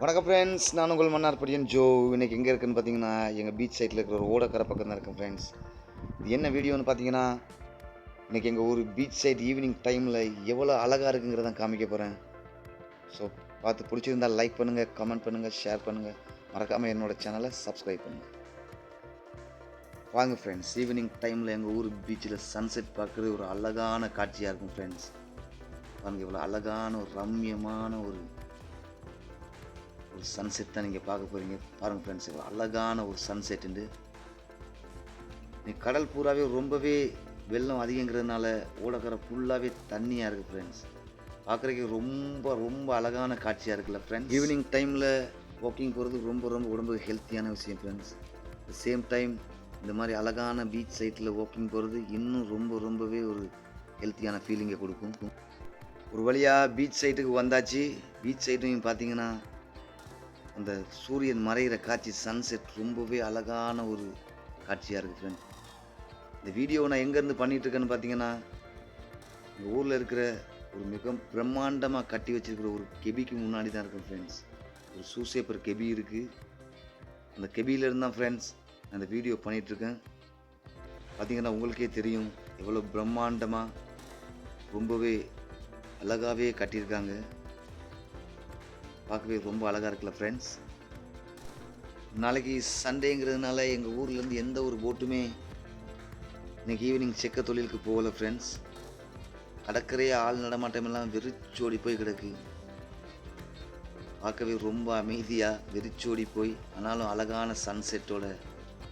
வணக்கம் ஃப்ரெண்ட்ஸ் நான் உங்கள் மன்னார்படியன் ஜோ. இன்றைக்கி எங்கே இருக்குன்னு பார்த்தீங்கன்னா எங்கள் பீச் சைட்டில் இருக்கிற ஒரு ஓடக்கரை பக்கம் தான் இருக்கேன் ஃப்ரெண்ட்ஸ் இது என்ன வீடியோன்னு பார்த்தீங்கன்னா இன்னைக்கு எங்கள் ஊர் பீச் சைட் ஈவினிங் டைமில் எவ்வளோ அழகாக இருக்குங்கிறத காமிக்க போகிறேன் ஸோ பார்த்து பிடிச்சிருந்தால் லைக் பண்ணுங்கள் கமெண்ட் பண்ணுங்கள் ஷேர் பண்ணுங்கள் மறக்காமல் என்னோடய சேனலை சப்ஸ்கிரைப் பண்ணுங்கள் வாங்க ஃப்ரெண்ட்ஸ் ஈவினிங் டைமில் எங்கள் ஊர் பீச்சில் சன்செட் பார்க்குறது ஒரு அழகான காட்சியாக இருக்கும் ஃப்ரெண்ட்ஸ் வாங்க இவ்வளோ அழகான ஒரு ரம்மியமான ஒரு ஒரு சன்செட் தான் நீங்கள் பார்க்க போகிறீங்க பாருங்கள் ஃப்ரெண்ட்ஸ் இவ்வளோ அழகான ஒரு சன்செட்டுண்டு நீ கடல் பூராவே ரொம்பவே வெள்ளம் அதிகங்கிறதுனால ஓடக்கரை ஃபுல்லாகவே தண்ணியாக இருக்குது ஃப்ரெண்ட்ஸ் பார்க்குறதுக்கு ரொம்ப ரொம்ப அழகான காட்சியாக இருக்குல்ல ஃப்ரெண்ட்ஸ் ஈவினிங் டைமில் வாக்கிங் போகிறது ரொம்ப ரொம்ப உடம்புக்கு ஹெல்த்தியான விஷயம் ஃப்ரெண்ட்ஸ் சேம் டைம் இந்த மாதிரி அழகான பீச் சைட்டில் வாக்கிங் போகிறது இன்னும் ரொம்ப ரொம்பவே ஒரு ஹெல்த்தியான ஃபீலிங்கை கொடுக்கும். ஒரு வழியாக பீச் சைட்டுக்கு வந்தாச்சு. பீச் சைட்டையும் பார்த்தீங்கன்னா அந்த சூரியன் மறைகிற காட்சி சன்செட் ரொம்பவே அழகான ஒரு காட்சியாக இருக்குது ஃப்ரெண்ட் இந்த வீடியோ நான் எங்கேருந்து பண்ணிகிட்ருக்கேன்னு பார்த்தீங்கன்னா எங்கள் ஊரில் இருக்கிற ஒரு மிக பிரம்மாண்டமாக கட்டி வச்சிருக்கிற ஒரு கெபிக்கு முன்னாடி தான் இருக்கும் ஃப்ரெண்ட்ஸ் ஒரு சூசேப்பர் கெபி இருக்குது அந்த கெபியிலேருந்து தான் ஃப்ரெண்ட்ஸ் நான் இந்த வீடியோ பண்ணிகிட்ருக்கேன் பார்த்தீங்கன்னா உங்களுக்கே தெரியும் எவ்வளோ பிரம்மாண்டமாக ரொம்பவே அழகாகவே கட்டியிருக்காங்க. பார்க்கவே ரொம்ப அழகாக இருக்குல்ல ஃப்ரெண்ட்ஸ் நாளைக்கு சண்டேங்கிறதுனால எங்கள் ஊர்லேருந்து எந்த ஒரு போட்டுமே இன்றைக்கி ஈவினிங் செக்க தொழிலுக்கு போகல ஃப்ரெண்ட்ஸ் கடற்கரையே ஆள் நடமாட்டமெல்லாம் வெறிச்சோடி போய் கிடக்கு. பார்க்கவே ரொம்ப அமைதியாக வெறிச்சோடி போய் ஆனாலும் அழகான சன்செட்டோட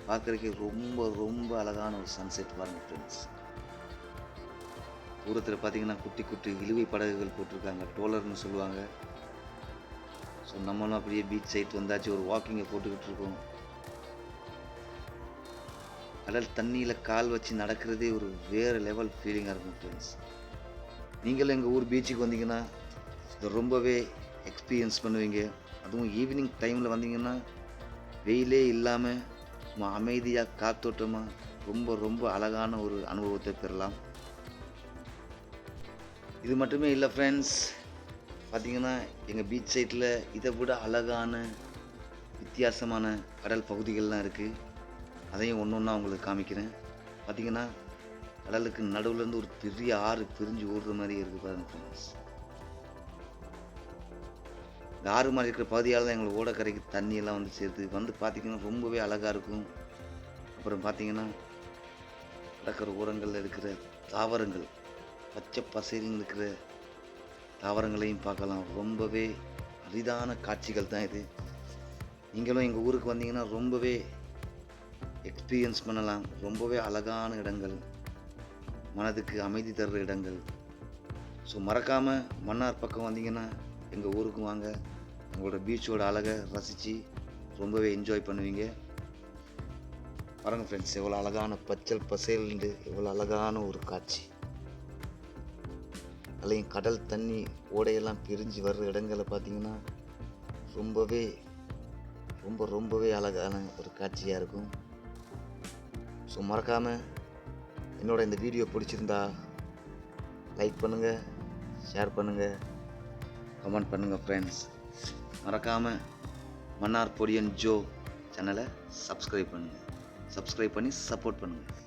பார்க்குறக்கே ரொம்ப ரொம்ப அழகான ஒரு சன்செட் பாருங்கள் ஃப்ரெண்ட்ஸ் தூரத்தில் பார்த்தீங்கன்னா குட்டி குட்டி இழுவை படகுகள் போட்டிருக்காங்க டோலர்னு சொல்லுவாங்க. ஸோ நம்மளும் அப்படியே பீச் சைட் வந்தாச்சு ஒரு வாக்கிங்கை போட்டுக்கிட்டு இருக்கோம். கடல் தண்ணியில் கால் வச்சு நடக்கிறதே ஒரு வேறு லெவல் ஃபீலிங்காக இருக்கும் ஃப்ரெண்ட்ஸ் நீங்களும் எங்கள் ஊர் பீச்சுக்கு வந்தீங்கன்னா இதை ரொம்பவே எக்ஸ்பீரியன்ஸ் பண்ணுவீங்க. அதுவும் ஈவினிங் டைமில் வந்தீங்கன்னா வெயிலே இல்லாமல் சும்மா அமைதியாக காத்தோட்டமாக ரொம்ப ரொம்ப அழகான ஒரு அனுபவத்தை பெறலாம். இது மட்டுமே இல்லை ஃப்ரெண்ட்ஸ் பார்த்தீங்கன்னா எங்கள் பீச் சைட்டில் இதை விட அழகான வித்தியாசமான கடல் பகுதிகள்லாம் இருக்குது அதையும் ஒன்று ஒன்றா உங்களுக்கு காமிக்கிறேன். பார்த்தீங்கன்னா கடலுக்கு நடுவுலேருந்து ஒரு பெரிய ஆறு பிரிஞ்சு ஓடுற மாதிரி இருக்குது பாருங்க ஃப்ரெண்ட்ஸ் இந்த ஆறு மாதிரி இருக்கிற பகுதியால் தான் எங்களுக்கு ஓடக்கரைக்கு தண்ணியெல்லாம் வந்து சேருது. வந்து பார்த்திங்கன்னா ரொம்பவே அழகாக இருக்கும். அப்புறம் பார்த்தீங்கன்னா கடற்கரை ஓரங்களில் இருக்கிற தாவரங்கள் பச்சை பசையில் இருக்கிற தாவரங்களையும் பார்க்கலாம். ரொம்பவே அரிதான காட்சிகள் தான் இது. நீங்களும் எங்கள் ஊருக்கு வந்தீங்கன்னா ரொம்பவே எக்ஸ்பீரியன்ஸ் பண்ணலாம். ரொம்பவே அழகான இடங்கள். மனதுக்கு அமைதி தர்ற இடங்கள். ஸோ மறக்காமல் மன்னார் பக்கம் வந்தீங்கன்னா எங்கள் ஊருக்கு வாங்க. எங்களோட பீச்சோட அழகை ரசித்து ரொம்பவே என்ஜாய் பண்ணுவீங்க. பாருங்கள் ஃப்ரெண்ட்ஸ் எவ்வளோ அழகான பச்சல் பசேல்ண்டு எவ்வளோ அழகான ஒரு காட்சி. அல்லையும் கடல் தண்ணி ஓடையெல்லாம் பிரிஞ்சு வர்ற இடங்களை பார்த்தீங்கன்னா ரொம்பவே ரொம்ப ரொம்பவே அழகான ஒரு காட்சியாக இருக்கும். ஸோ மறக்காமல் என்னோட இந்த வீடியோ பிடிச்சிருந்தா லைக் பண்ணுங்கள் ஷேர் பண்ணுங்கள் கமெண்ட் பண்ணுங்கள் ஃப்ரெண்ட்ஸ் மறக்காமல் மன்னார் பொடியன் ஜோ சேனலை சப்ஸ்கிரைப் பண்ணுங்கள் சப்ஸ்கிரைப் பண்ணி சப்போர்ட் பண்ணுங்கள்